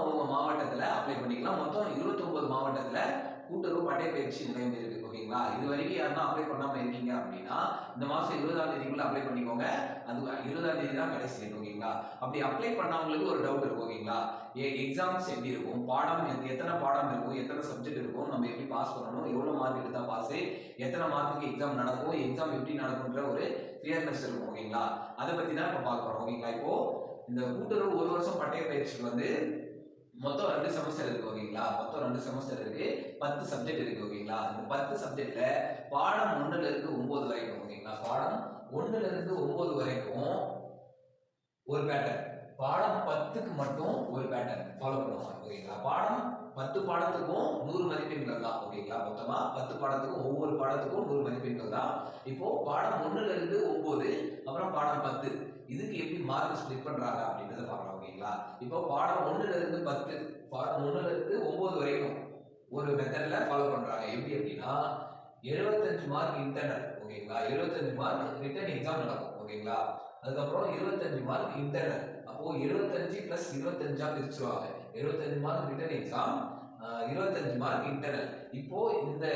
அவங்க மாவட்டத்தில் அப்ளை பண்ணிக்கலாம். மொத்தம் 29 மாவட்டத்தில் கூட்டுறவு பட்டய பயிற்சி நிலையம் இருக்கு ஓகேங்களா? இது வரைக்கும் யாருன்னா அப்ளை பண்ணாமல் இருக்கீங்க அப்படின்னா இந்த மாதம் இருபதாம் தேதிக்குள்ள அப்ளை பண்ணிக்கோங்க. அது இருபதாம் தேதி தான் கடைசி ஓகேங்களா? அப்படி அப்ளை பண்ணவங்களுக்கு ஒரு டவுட் இருக்கும் ஓகேங்களா? எக்ஸாம்ஸ் எப்படி இருக்கும்? பாடம் எத்தனை பாடம் இருக்கும்? எத்தனை சப்ஜெக்ட் இருக்கும்? நம்ம எப்படி பாஸ் பண்ணணும்? எவ்வளோ மார்க் எடுத்தால் பாஸ் எத்தனை மார்க்குக்கு எக்ஸாம் நடக்கும்? எக்ஸாம் எப்படி நடக்கும்ன்ற ஒரு கிளியர்னஸ் இருக்கும் ஓகேங்களா? அதை பற்றி தான் இப்போ பார்க்க போறோம் ஓகேங்களா? இப்போ இந்த கூட்டுறவு ஒரு வருஷம் பட்டய பயிற்சிக்கு வந்து மொத்தம் ரெண்டு செமஸ்டர் இருக்கு ஓகேங்களா மொத்தம் ரெண்டு செமஸ்டர் இருக்கு பத்து சப்ஜெக்ட் இருக்கு ஓகேங்களா இந்த பத்து சப்ஜெக்ட்ல பாடம் ஒன்றுல இருந்து ஒன்பது வரைக்கும் ஓகேங்களா பாடம் ஒன்றுல இருந்து ஒன்பது வரைக்கும் ஒரு பேட்டர்ன் பாடம் பத்துக்கு மட்டும் ஒரு பேட்டர்ன் ஃபாலோ பண்ணுவாங்க ஓகேங்களா பாடம் பத்து பாடத்துக்கும் நூறு மதிப்பெண்கள் தான் ஓகேங்களா மொத்தமா பத்து பாடத்துக்கும் ஒவ்வொரு பாடத்துக்கும் நூறு மதிப்பெண்கள் தான். இப்போ பாடம் ஒன்றுல இருந்து ஒன்பது அப்புறம் பாடம் பத்து. இதுக்கு எப்படி மார்க் ஸ்பிளிட் பண்றாங்க அப்படின்றத பார்க்கலாம் ஓகேங்களா? இப்போ பாடம் ஒன்றுலேருந்து இருந்து பத்து பாடம் ஒன்றுலேருந்து இருந்து ஒன்பது வரைக்கும் ஒரு மெத்தட்ல ஃபாலோ பண்றாங்க. எப்படி அப்படின்னா எழுபத்தஞ்சு மார்க் இன்டர்னல் ஓகேங்களா? எழுபத்தஞ்சு மார்க் ரிட்டர்ன் எக்ஸாம் நடக்கும் ஓகேங்களா? அதுக்கப்புறம் இருபத்தஞ்சு மார்க் இன்டர்னல் அப்போ எழுபத்தஞ்சு பிளஸ் இருபத்தஞ்சா பிரிச்சுருவாங்க. எழுபத்தஞ்சு மார்க் ரிட்டர்ன் எக்ஸாம் இருபத்தஞ்சு மார்க் இன்டர்னல் இப்போ இந்த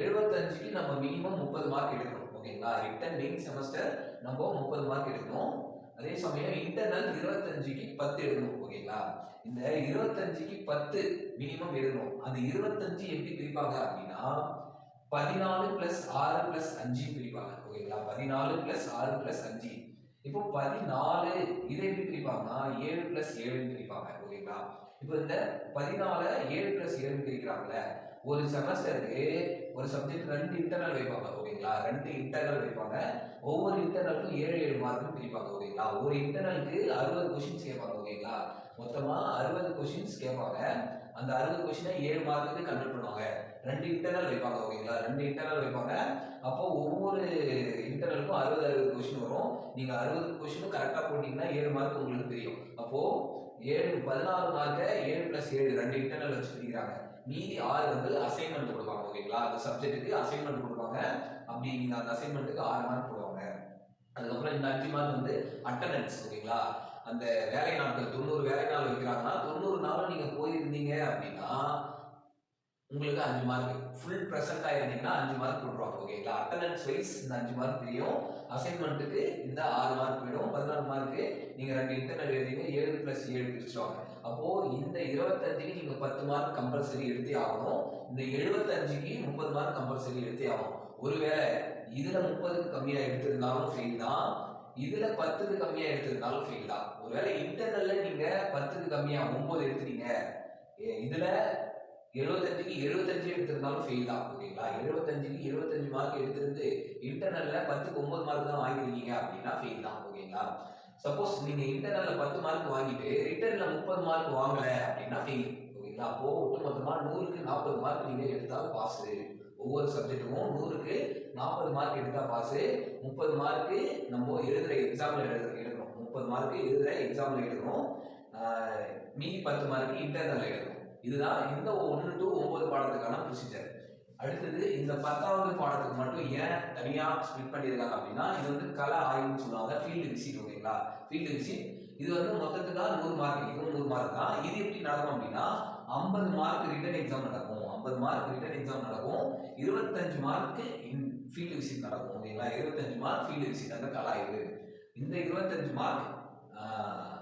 எழுபத்தஞ்சுக்கு நம்ம மினிமம் முப்பது மார்க் எடுக்கணும். ஓகேங்களா? ரிட்டன் மெயின் செமஸ்டர் நம்ம முப்பது மார்க் எடுக்கணும். அதே சமயம் இன்டர்னல் இருபத்தஞ்சுக்கு பத்து எடுக்கணும் ஓகேங்களா? இந்த இருபத்தஞ்சுக்கு பத்து மினிமம் எடுக்கணும். அந்த இருபத்தஞ்சு எப்படி பிரிப்பாங்க அப்படின்னா பதினாலு பிளஸ் ஆறு பிளஸ் அஞ்சு பிரிப்பாங்க ஓகேங்களா? பதினாலு பிளஸ் ஆறு பிளஸ் அஞ்சு. இப்போ பதினாலு இதை எப்படி பிரிப்பாங்கன்னா ஏழு பிளஸ் ஏழுன்னு பிரிப்பாங்க ஓகேங்களா? இப்போ இந்த பதினாலு ஏழு பிளஸ் ஏழுன்னு பிரிக்கிறாங்கல்ல ஒரு செமஸ்டருக்கு ஒரு சப்ஜெக்ட் ரெண்டு இன்டர்னல் வைப்பாங்க ஓகேங்களா? ரெண்டு இன்டர்னல் வைப்பாங்க. ஒவ்வொரு இன்டர்னலுக்கும் ஏழு ஏழு மார்க் பிரிப்பாங்க ஓகேங்களா? ஒரு இன்டர்னலுக்கு அறுபது கொஷின்ஸ் கேட்பாங்க ஓகேங்களா? மொத்தமா அறுபது கொஷின்ஸ் கேட்பாங்க. அந்த அறுபது கொஷினை ஏழு மார்க்குக்கு கன்வெர்ட் பண்ணுவாங்க. ரெண்டு இன்டர்னல் வைப்பாங்க ஓகேங்களா ரெண்டு இன்டர்னல் வைப்பாங்க. அப்போ ஒவ்வொரு இன்டர்னலுக்கும் அறுபது அறுபது கொஷின் வரும். நீங்க அறுபது கொஷினும் கரெக்டாக போட்டீங்கன்னா ஏழு மார்க் உங்களுக்கு தெரியும். அப்போ ஏழு பதினாறு மார்க்கை ஏழு பிளஸ் ஏழு ரெண்டு இன்டர்னல் வச்சுருக்கிறாங்க மீதி ஆறு வந்து அசைன்மெண்ட் கொடுப்பாங்க ஓகேங்களா அந்த சப்ஜெக்ட்டுக்கு அசைன்மெண்ட் கொடுப்பாங்க அப்படி நீங்க அந்த அசைன்மெண்ட்டுக்கு ஆறு மார்க் போடுவாங்க. அதுக்கப்புறம் இந்த அஞ்சு மார்க் வந்து அட்டண்டன்ஸ் ஓகேங்களா அந்த வேலை நாட்கள் தொண்ணூறு வேலை நாள் வைக்கிறாங்கன்னா தொண்ணூறு நாளும் நீங்க போயிருந்தீங்க அப்படின்னா உங்களுக்கு அஞ்சு மார்க் ஃபுல் ப்ரெசென்ட் இருந்தீங்கன்னா அஞ்சு மார்க் போட்டுருவாங்க ஓகேங்களா அட்டண்டன்ஸ் வைஸ் இந்த அஞ்சு மார்க் தெரியும் அசைன்மெண்ட்டுக்கு இந்த ஆறு மார்க் போயிடும் பதினாலு மார்க்கு நீங்கள் ரெண்டு இன்டர்னல் எழுதிங்க ஏழு ப்ளஸ் ஏழு பிரிச்சுருவாங்க. அப்போது இந்த இருபத்தஞ்சுக்கு நீங்கள் பத்து மார்க் கம்பல்சரி எடுத்தே ஆகணும். இந்த எழுபத்தஞ்சுக்கு முப்பது மார்க் கம்பல்சரி எடுத்தே ஆகணும். ஒருவேளை இதில் முப்பதுக்கு கம்மியாக எடுத்திருந்தாலும் ஃபெயில் தான். இதுல பத்துக்கு கம்மியா எடுத்திருந்தாலும் ஃபெயில் தான். ஒருவேளை இன்டர்னல்ல நீங்க பத்துக்கு கம்மியா ஒன்பது எடுத்துட்டீங்க. எ- இதுல எழுபத்தஞ்சுக்கு எழுபத்தஞ்சு எடுத்திருந்தாலும் ஃபெயில் தான் ஓகேங்களா எழுபத்தஞ்சுக்கு எழுபத்தஞ்சு மார்க் எடுத்திருந்து இன்டர்னல்ல பத்துக்கு ஒன்பது மார்க் தான் வாங்கியிருக்கீங்க அப்படின்னா ஃபெயில் தான் ஓகேங்களா சப்போஸ் நீங்க இன்டர்னல்ல பத்து மார்க் வாங்கிட்டு ரிட்டர்ன்ல முப்பது மார்க் வாங்கல அப்படின்னா ஃபெயில் ஓகேங்களா அப்போ ஒட்டுமொத்தமா நூறுக்கு நாற்பது மார்க் நீங்க எடுத்தாலும் பாஸ் ஒவ்வொரு சப்ஜெக்ட்டுக்கும் நூறுக்கு நாற்பது மார்க் எடுத்தா பாஸ் முப்பது மார்க்கு நம்ம எழுதுற எக்ஸாம்ல எழுது எடுக்கணும் முப்பது மார்க் எழுதுற எக்ஸாம்ல எடுக்கணும் மீதி பத்து மார்க் இன்டர்னல் எடுக்கணும் இதுதான் இந்த ஒன்று டு ஒன்பது பாடத்துக்கான ப்ரொசீஜர் அடுத்தது இந்த பத்தாவது பாடத்துக்கு மட்டும் ஏன் தனியாக ஸ்பிட் பண்ணியிருக்காங்க அப்படின்னா இது வந்து கல ஆய்வுன்னு சொல்லுவாங்க. ஃபீல்டு விசிட் ஓகேங்களா ஃபீல்டு விசிட் இது வந்து மொத்தத்துக்காக நூறு மார்க் இதுவும் நூறு மார்க் தான். இது எப்படி நடக்கும் அப்படின்னா ஐம்பது மார்க் ரிட்டன் எக்ஸாம் நடக்கும். ஐம்பது மார்க் ரிட்டன் எக்ஸாம் நடக்கும். இருபத்தஞ்சு மார்க் ஃபீல்டு விசிட் நடக்கும் ஓகேங்களா இருபத்தஞ்சு மார்க் ஃபீல்டு விசிட் அந்த கலாய்வு இந்த இருபத்தஞ்சு மார்க்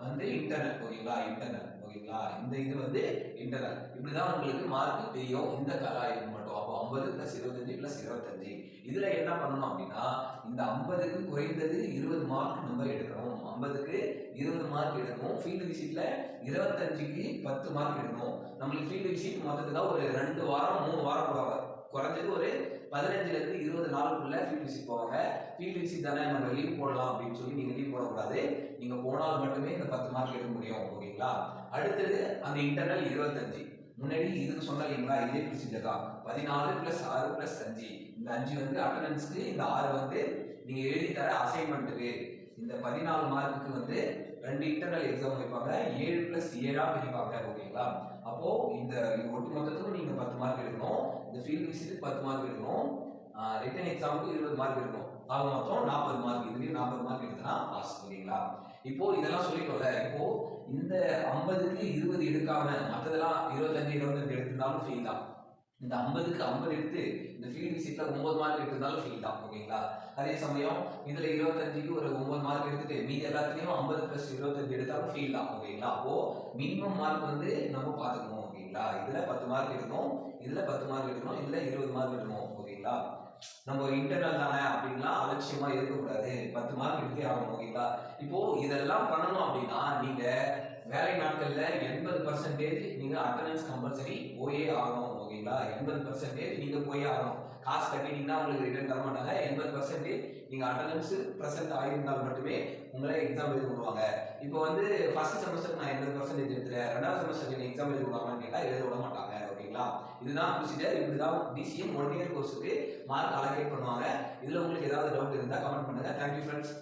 வந்து இன்டர்னல் ஓகேங்களா இன்டர்னல் ஓகேங்களா? இந்த இது வந்து இன்டர்னல் இப்படிதான் உங்களுக்கு மார்க் தெரியும். இந்த கலாய்வு மட்டும். அப்போ ஐம்பது பிளஸ் இருபத்தஞ்சு பிளஸ் இருபத்தஞ்சு. இதுல என்ன பண்ணணும் அப்படின்னா இந்த ஐம்பதுக்கு குறைந்தது இருபது மார்க் நம்ம எடுக்கணும். ஐம்பதுக்கு இருபது மார்க் எடுக்கணும். ஃபீல்டு விசிட்ல இருபத்தஞ்சுக்கு பத்து மார்க் எடுக்கணும். நம்மளுக்கு ஃபீல்டு விசிட் மொத்தத்துக்கு ஒரு ரெண்டு வாரம் மூணு வாரம் போடுவாங்க. குறைஞ்சது ஒரு பதினஞ்சுல இருந்து இருபது நாளுக்குள்ள ஃபீல்ட் விசிட் போவாங்க. ஃபீல்ட் விசிட் தானே நம்ம லீவ் போடலாம் அப்படின்னு சொல்லி நீங்க லீவ் போடக்கூடாது. நீங்க போனால் மட்டுமே இந்த பத்து மார்க் எடுக்க முடியும் ஓகேங்களா? அடுத்தது அந்த இன்டர்னல் இருபத்தஞ்சு. முன்னாடி இதுக்கு சொன்ன இல்லைங்களா இதே ப்ரொசீஜர் தான். பதினாலு பிளஸ் ஆறு பிளஸ் அஞ்சு. இந்த அஞ்சு வந்து அட்டண்டன்ஸ்க்கு இந்த ஆறு வந்து நீங்க எழுதி தர அசைன்மெண்ட்டுக்கு இந்த பதினாலு மார்க்குக்கு வந்து ரெண்டு இன்டர்னல் எக்ஸாம் வைப்பாங்க. ஏழு பிளஸ் ஏழா பிரிப்பாங்க ஓகேங்களா? அப்போ இந்த ஒட்டு மொத்தத்துக்கு நீங்க பத்து மார்க் எடுக்கணும். இந்த ஃபீல்டு விசிட்டுக்கு பத்து மார்க் எடுக்கணும். ரிட்டன் எக்ஸாமுக்கு இருபது மார்க் எடுக்கணும். ஆக மொத்தம் நாற்பது மார்க் இதுலயும் நாற்பது மார்க் எடுத்தனா பாஸ் ஓகேங்களா? இப்போ இதெல்லாம் சொல்லிட்டோம்ல. இப்போ இந்த ஐம்பதுக்கு இருபது எடுக்காம மற்றதெல்லாம் இருபத்தஞ்சு இருபத்தஞ்சு எடுத்திருந்தாலும் ஃபெயில் தான். இந்த ஐம்பதுக்கு ஐம்பது எடுத்து இந்த ஃபீல்டு விசிட்ல ஒன்பது மார்க் எடுத்திருந்தாலும் ஃபெயில் தான் ஓகேங்களா? அதே சமயம் இதுல இருபத்தஞ்சுக்கு ஒரு ஒன்பது மார்க் எடுத்துட்டு மீதி எல்லாத்துலேயும் ஐம்பது ப்ளஸ் இருபத்தஞ்சு எடுத்தாலும் ஃபெயில் ஆகும் ஓகேங்களா அப்போது மினிமம் மார்க் வந்து நம்ம பார்த்துக்கணும் ஓகேங்களா இதில் பத்து மார்க் எடுக்கணும் இதில் பத்து மார்க் எடுக்கணும் இதில் இருபது மார்க் எடுக்கணும் ஓகேங்களா நம்ம இன்டர்னல் தானே அப்படின்லாம் அலட்சியமா இருக்கக்கூடாது. பத்து மார்க் எடுத்தே ஆகணும் ஓகேங்களா இப்போ இதெல்லாம் பண்ணணும் அப்படின்னா நீங்க வேலை நாட்கள்ல எண்பது பர்சன்டேஜ் நீங்க அட்டண்டன்ஸ் கம்பல்சரி போயே ஆகணும் ஓகேங்களா எண்பது பர்சன்டேஜ் நீங்க போயே ஆகணும். காசு கட்டிட்டீங்கன்னா உங்களுக்கு ரிட்டர்ன் தர மாட்டாங்க எண்பது பர்சன்டேஜ் நீங்க அட்டண்டன்ஸ் ப்ரெசென்ட் ஆகியிருந்தால் மட்டுமே உங்களை எக்ஸாம் எழுதி விடுவாங்க. இப்போ வந்து ஃபர்ஸ்ட் செமஸ்டர் நான் எண்பது பர்சன்டேஜ் எடுத்துறேன் ரெண்டாவது செமஸ்டருக்கு எக்ஸாம் எழுதி விடுவாங்கன்னு கேட்டால் எழுத விட மாட்டாங்க. ஓகேங்களா இதுதான் ப்ரொசீஜர் இப்படிதான் டிசிஎம் ஒன் இயர் கோர்ஸுக்கு மார்க் அலோகேட் பண்ணுவாங்க. இதுல உங்களுக்கு ஏதாவது டவுட் இருந்தா கமெண்ட் பண்ணுங்க. Thank you friends